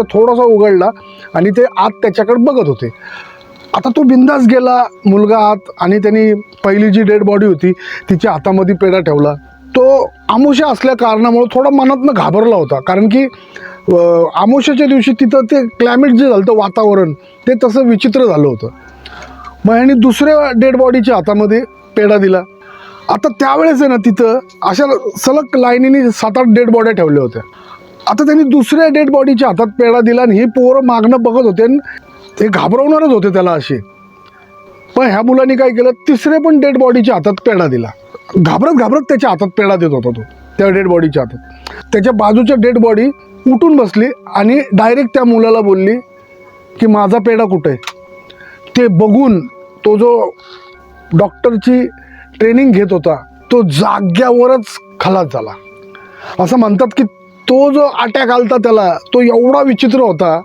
थोडासा उघडला आणि ते आत त्याच्याकडे बघत होते. आता तो बिंदास गेला मुलगा आत आणि त्यांनी पहिली जी डेड बॉडी होती तिच्या हातामध्ये पेढा ठेवला. तो आमुषा असल्या कारणामुळे थोडा मनातनं घाबरला होता. कारण की अं, आमुषाच्या दिवशी तिथं ते क्लायमेट जे झालं होतं वातावरण ते तसं विचित्र झालं होतं. मग ह्यानी दुसऱ्या डेड बॉडीच्या हातामध्ये पेढा दिला. आता त्यावेळेस आहे ना तिथं अशा सलग लाईनीने सात आठ डेड बॉड्या ठेवल्या होत्या. आता त्यांनी दुसऱ्या डेड बॉडीच्या हातात पेढा दिला आणि ही पोरं मागणं बघत होते आणि ते घाबरवणारच होते त्याला असे. पण ह्या मुलांनी काय केलं? तिसरे पण डेड बॉडीच्या हातात पेढा दिला. घाबरत घाबरत त्याच्या हातात पेढा देत होता तो त्या डेड बॉडीच्या हातात. त्याच्या बाजूच्या डेड बॉडी उठून बसली आणि डायरेक्ट त्या मुलाला बोलली की माझा पेढा कुठे आहे? ते बघून तो जो डॉक्टरची ट्रेनिंग घेत होता तो जाग्यावरच खलास झाला. असं म्हणतात की तो जो अटॅक आलता त्याला तो एवढा विचित्र होता